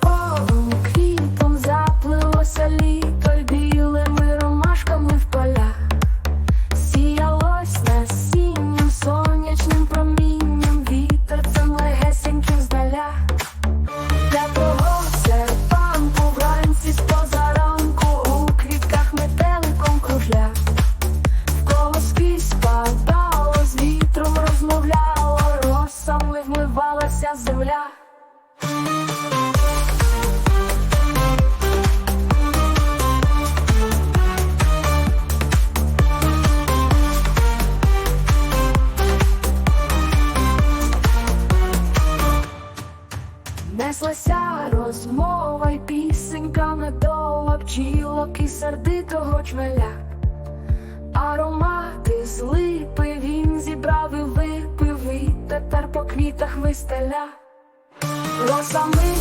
Квітом заплилося літо й білими ромашками в полях. Сіялось насінням сонячним промінням, вітерцем легесеньким здаля. Для того серпанку вранці з позаранку у квітках метеликом кружля. В кого скрізь спадало, з вітром розмовляло, росами вмивалася земля. Неслася розмова й пісенька медова бджілок і сердитого чмеля, Аромати з липи він зібрав і випив, і тепер по квітах вистеля. Росами